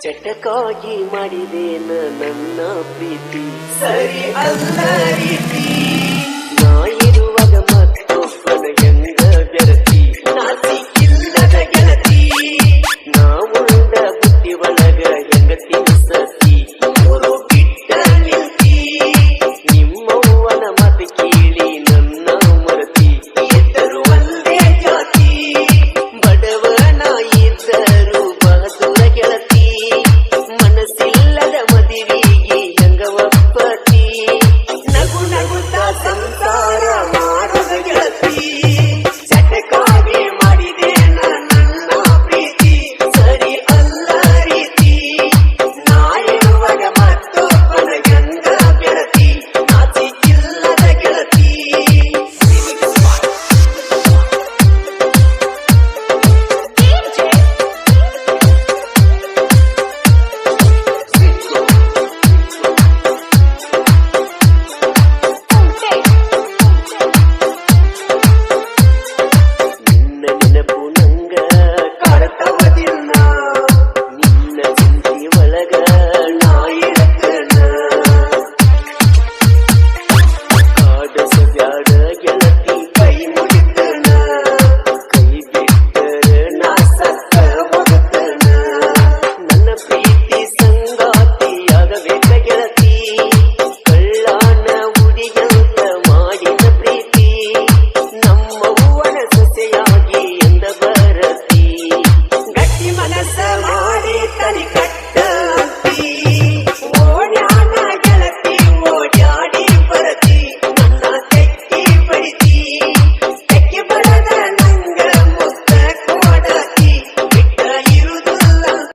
ಚಟಕಾಗಿ ಮಾಡಿದೆ ನನ್ನ ಪ್ರೀತಿ. ಸರಿ ಅಲ್ಲ ರೀತಿ